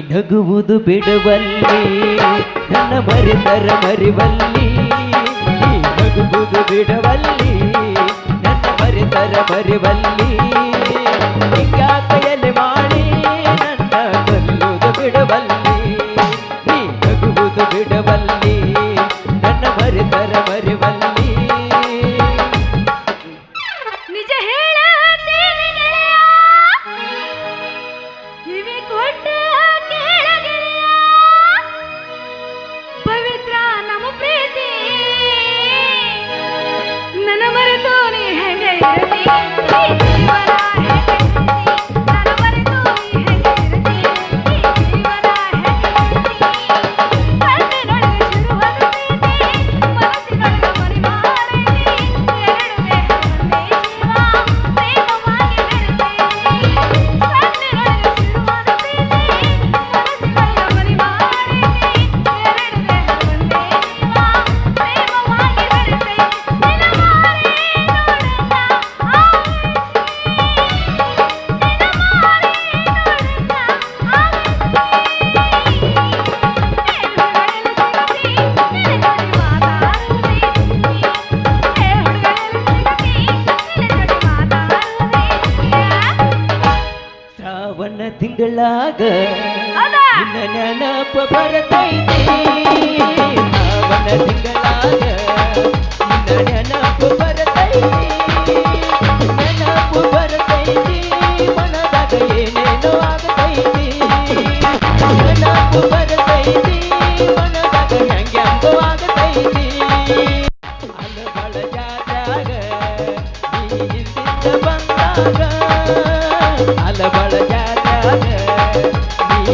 ನಗುವುದು ಬಿಡುವಲ್ಲಿ, ನನ್ನ ಮರಿತರ ಮರಿವಲ್ಲಿ. ನೀ ನಗುವುದು ಬಿಡುವಲ್ಲಿ, ನನ್ನ ಮರಿತರ ಮರಿವಲ್ಲಿ. ಕೈಯಲ್ಲಿ ಮಾಡಿ ನನ್ನ ಕೊಲ್ಲುವುದು ಬಿಡುವಲ್ಲಿ ನೀ ನಗುವುದು ಬಿಡುವಲ್ಲಿ.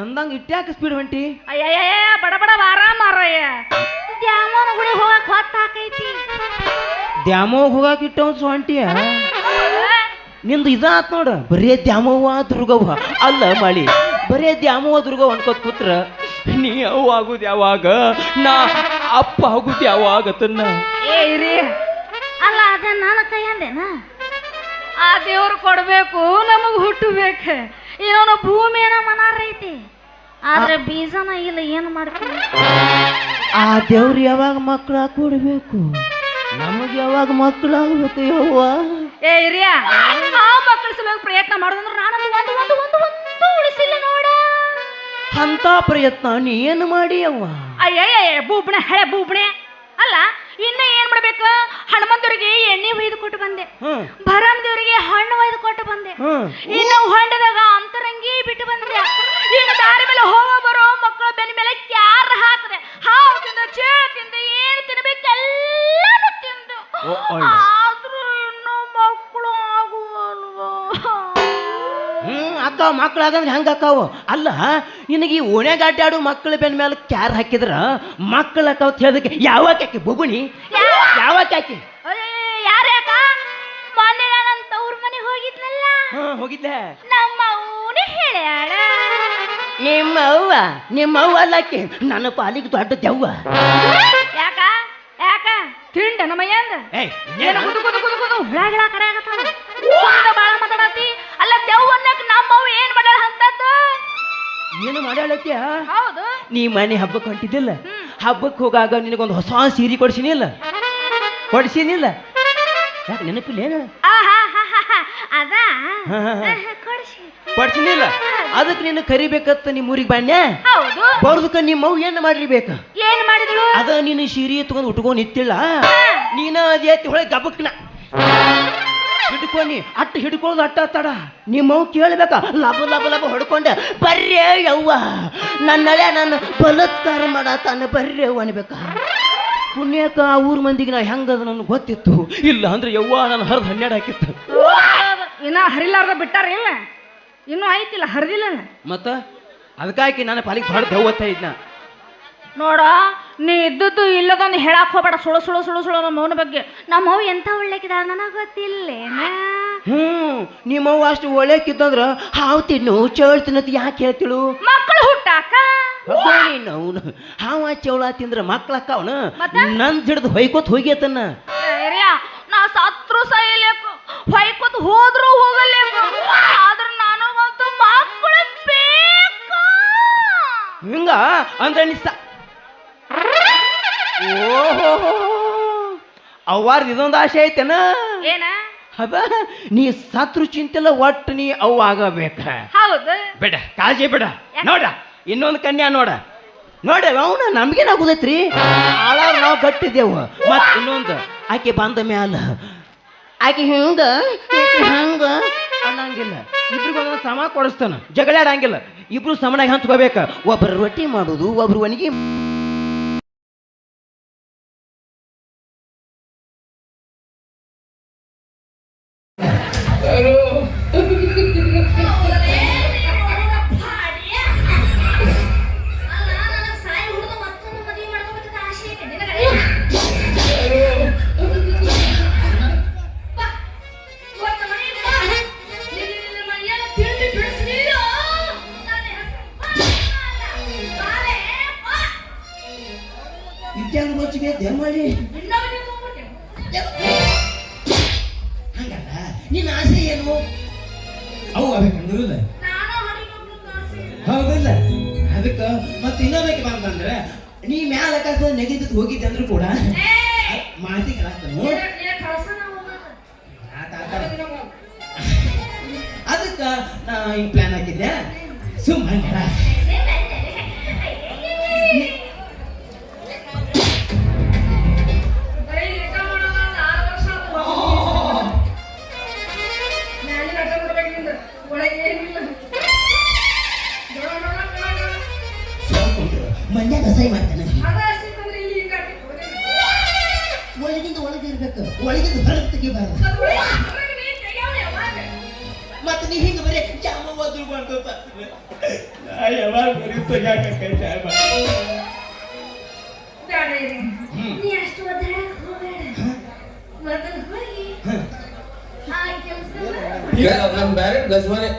ಅಂದಂಗ ಇಟ್ಯಾಕ ಸ್ಪೀಡ್ ಹೊಂಟಿ ಅಯ್ಯಯ್ಯ ಬಡ ಬಡ ಆರಾಮ ಮಾರಯ್ಯ. ದ್ಯಾಮೋನ ಗುಡಿ ಹೋಗಕ್ ಹೊತ್ತ ಹಾಕೈತಿ. ದ್ಯಾಮೋ ಹೋಗಾಕ ಇಟ್ಟವ್ ಹೊಂಟಿಯ ನಿಂದು ಇದಾತ್ ನೋಡ ಬರೇ ದ್ಯಾಮವ್ವ ದುರ್ಗವ್ವ. ಅಲ್ಲ ಮಳಿ ಬರೇ ದ್ಯಾಮವ್ವ ದುರ್ಗವ್ವ ಅನ್ಕೋತ್ ಕೂತ್ರ ನೀ ಅವ್ ಆಗುದು ಯಾವಾಗ? ನಾ ಅಪ್ಪ ಆಗುದು ಯಾವಾಗ ತನ್ನ? ಏ ಇರಿ. ಅಲ್ಲ ಅದ ನನ್ನ ಕೈಯಂದೇನ? ಆ ದೇವ್ರು ಕೊಡ್ಬೇಕು ನಮಗ್ ಹುಟ್ಟಬೇಕು. ಏನೋ ಭೂಮಿ ಮನಾರ ಐತಿ. ಆದ್ರೆ ಬೀಜನ ಇಲ್ಲ ಏನು ಮಾಡ್ತೀವಿ ಆ ದೇವ್ರು ಯಾವಾಗ ಮಕ್ಕಳ ಕೊಡ್ಬೇಕು ನಮಗೆ ಯಾವಾಗ ಮಕ್ಕಳಾಗ್ಬೇಕು ಯವ್ವ? ಏ ಹಿರಿಯ ಆ ಮಕ್ಕಳ ಸಲುವಾಗಿ ಪ್ರಯತ್ನ ಮಾಡೋದಂದ್ರೆ ನಾನು ಒಂದು ಒಂದು ಒಂದು ಒಂದು ಉಳಿಸಿಲ್ಲ ನೋಡ. ಅಂತ ಪ್ರಯತ್ನ ನೀ ಏನು ಮಾಡಿ ಅವ್ವ ಅಯ್ಯಯ್ಯ ಬೂಬ್ಣೆ ಹಳೆ ಬೂಬಣೆ. ಅಲ್ಲ ಇನ್ನ ಏನ್ ಮಾಡ್ಬೇಕು? ಹನುಮಂತರಿಗೆ ಎಣ್ಣೆ ಒಯ್ದು ಕೊಟ್ಟು ಬಂದೆ. ಹ್ಮ್. ಭರಮ್ ದೇವರಿಗೆ ಹಣ್ಣು ಒಯ್ದು ಕೊಟ್ಟು ಬಂದೆ. ಇನ್ನು ಹೊಂಡದಾಗ ಅಂತರಂಗಿ ಬಿಟ್ಟು ಬಂದೆ. ಇನ್ನು ದಾರಿ ಮೇಲೆ ಹೋಗೋ ಬರೋ ಮಕ್ಕಳ ಬೆನ್ನ ಮೇಲೆ ಕ್ಯಾರ ಮಕ್ಕಳಾಗಂದ್ರೆ ಹೆಂಗ ಅಕ್ಕಾವು? ಅಲ್ಲ ನಿನಗೆ ಈ ಓಣ್ಯಾಗ ಆಡು ಮಕ್ಕಳ ಬೆನ್ ಮೇಲೆ ಕ್ಯಾರ್ ಹಾಕಿದ್ರ ಮಕ್ಕಳು ಅಕ್ಕ ಹೇಳೋದಕ್ಕೆ ಯಾವಾಗ ಆಕಿ ಬುಗುಣಿ. ಯಾವಾಗ ಹಾಕಿ ಮೊನ್ನೆ ನಾನು ತವ್ರ ಮನೆ ಹೋಗಿದ್ನಲ್ಲ. ಹಾ ಹೋಗಿದ್ದೆ. ನಮ್ಮ ಅವನೇ ಹೇಳ್ಯಾಳ ನಿಮ್ಮ ಅವ್ವ ನಿಮ್ಮ ನನ್ನ ಪಾಲಿಗೆ ದೊಡ್ಡ ದೆವ್ವ. ಯಾಕ? ಯಾಕ? ತಿಂಡ ಏಯ್ ಏನು? ಕುದು ಕುದು ಕುದು ಕುದು ಬಾಳ ಮಾತಾಡತಿ ಅಲ್ಲ ದೆವ್ವನ್ನಕ್ ಏನು ಮಾಡ್ಯಾಳತ್ಯ ಹೌದು. ನೀ ಮನೆ ಹಬ್ಬಕ್ಕೆ ಹೊಂಟಿದ್ದಿಲ್ಲ? ಹಬ್ಬಕ್ಕೆ ಹೋಗಾಗ ನಿನಗೊಂದು ಹೊಸ ಸೀರೆ ಕೊಡ್ಸಿನಿಲ್ಲ? ಕೊಡ್ಸಿನಿಲ್ಲ? ಯಾಕೆ ನೆನಪಿಲ್ಲ ಏನು. ಅದ. ಕೊಡ್ಸಿನಿಲ್ಲ? ಅದಕ್ಕೆ ನೀನು ಕರಿಬೇಕತ್ತ ನಿಮ್ಮ ಊರಿಗೆ ಬಾಣ್ಯ ಬರ್ದಕ್ಕ ನಿಮ್ಮ ಅವ್ ಏನು ಮಾಡಿರ್ಬೇಕ ಏನ್ ಮಾಡಿದಳು? ಅದ ನೀನು ಸೀರೆ ತಗೊಂಡು ಉಟ್ಕೊಂಡು ಇತ್ತಿಲ್ಲ ನೀನ ಅದೇ ಹೊಳೆ ಗಬಕ್ನ ಹಿಡ್ಕೊನಿ ಅಟ್ಟು ಹಿಡ್ಕೊಳ್ಳೋದು ಅಟ್ಟ ತಡ. ನಿಮ್ಮವ್ ಕೇಳ್ಬೇಕ? ಲಬ ಲಬ ಲಬ ಹೊಡ್ಕೊಂಡೆ. ಬರ್ರೇ ಯವ್ವ. ನನ್ನಳೆ ನಾನು ಬಲತ್ಕಾರ ಮಾಡ ಬರ್ರೇ ಅನ್ಬೇಕ? ಪುಣ್ಯಕ್ಕ ಆ ಊರ್ ಮಂದಿಗೆ ನಾ ಹೆಂಗದ ನನಗೆ ಗೊತ್ತಿತ್ತು. ಇಲ್ಲ ಅಂದ್ರೆ ಯವ್ವ ನಾನು ಹರಿದು ಹನ್ನೆರಡು ಹಾಕಿತ್ತು. ಇನ್ನ ಹರಿಲಾರ್ದ ಬಿಟ್ಟಾರ ಇಲ್ಲ ಇನ್ನೂ ಆಯ್ತಿಲ್ಲ ಹರಿದಿಲ್ಲ ಮತ್ತ? ಅದಕ್ಕಾಗಿ ನನ್ನ ಪಾಲಿಗೆ ಭಾಳ ಹೋಗ್ತಾ ಇದ್ನ. ನೋಡ ನೀ ಇದ್ದದ್ದು ಇಲ್ಲದೊಂದು ಹೇಳಕ್ ಹೋಗ್ಬೇಡ. ಸುಳು ಸುಳು ಸುಳು ಸುಳು ನಮ್ಮ ಮೌನ ಬಗ್ಗೆ. ನಮ್ಮ ಮೌ ಎಂತ ಒಳ್ಳೆಕಿದ? ನನಗೆ ಗೊತ್ತಿಲ್ಲೇನ ಹ್ಞೂ ನಿಮ್ಮವ್ವ ಅಷ್ಟು ಒಳ್ಳೆಕಿತ್ತಂದ್ರ ಹಾವು ತಿನ್ನು ಚೇಳು ತಿನ್ನತ್ ಯಾಕೆ ಹೇಳ್ತಿಳು? ಮಕ್ಕಳು ಹುಟ್ಟಾಕ? ಅವನು ಹಾವ ಚೌಳ ತಿಂದ್ರ ಮಕ್ಳಕ್ಕ ಅವನು ಮತ್ತೆ? ನಂದ್ ಹಿಡ್ದು ಹೊಯ್ಕೋತ್ ಹೋಗ್ಯತನ್ನ ಏರಿಯಾ ನಾ ಸತ್ರು ಸೈಲೇಕು ಹೊಯ್ಕೊತ್ ಹೋದ್ರು ಹೋಗಲೇಕು ಆದ್ರ ನನಗಂತೂ ಮಕ್ಕಳು ಬೇಕು. ಹಿಂಗ ಅಂದ್ರೆ ನಿಸ್ಸ ಓಹೋ ಅವ್ವಾರ್ದ ಇದೊಂದು ಆಸೆ ಐತೆನ? ಏನ? ಅದ ನೀ ಸತ್ರು ಚಿಂತೆಲ್ಲ ಒಟ್ಟು ನೀ ಅವ್ ಆಗಬೇಕ. ಹೌದು? ಬೇಡ ಕಾಳಜಿ ಬೇಡ. ನೋಡ ಇನ್ನೊಂದು ಕನ್ಯಾ ನೋಡ. ನೋಡ ಅವನ ನಮ್ಗೇನಾಗುದೈತ್ರಿ ಆಳಾಗ ನಾವು ಗಟ್ಟಿದ್ದೇವು. ಮತ್ ಇನ್ನೊಂದು ಆಕೆ ಬಂದ ಮ್ಯಾಲ. ಆಕೆ ಹಿಂಗ ಹಂಗ ಅನ್ನಂಗಿಲ್ಲ. ಇಬ್ರಿಗೂ ಒಂದೊಂದು ಸಮ ಕೊಡಿಸ್ತಾನ. ಜಗಳ ಆಡಂಗಿಲ್ಲ ಇಬ್ರು ಸಮನಾಗಿ ಹಂತ್ಕೋಬೇಕ ಒಬ್ರು ರೊಟ್ಟಿ ಮಾಡುದು ಒಬ್ರು ಒಣಗಿ ಆಗ್ಬೇಕಂದಿರಲ್ಲ ಹೌದಲ್ಲ? ಅದಕ್ಕ ಮತ್ತೆ ಇನ್ನೊಬ್ಬಕ್ಕೆ ಬಂದಂದ್ರೆ ನೀ ಮ್ಯಾಲ ಆಕಾಶ ನೆಗೆದ ಹೋಗಿದ್ದೆ ಅಂದ್ರೂ ಕೂಡ ಮಾತಿ ಕಲಾಗ್ತಾನು ಅದಕ್ಕ ನಾ ಈ ಪ್ಲಾನ್ ಹಾಕಿದ್ದೆ ಸುಮ್ಮನೆ ಒದ್ರು ಮಾಡ್ಕೋತ ಯಾವಾಗ ಬರೀ ತೆಗಿಯಾಕೈತೆ ನೀ ಅಷ್ಟು ಒದ್ದಾಡಕ್ ಹೋಗ್ಬೇಡ ಮೊದಲು ಹೋಗಿ ಆ ಕೆಲಸ ನಮ್ಮ ಡೈರೆಕ್ಟ್ ಗಜ್ವಾನೆ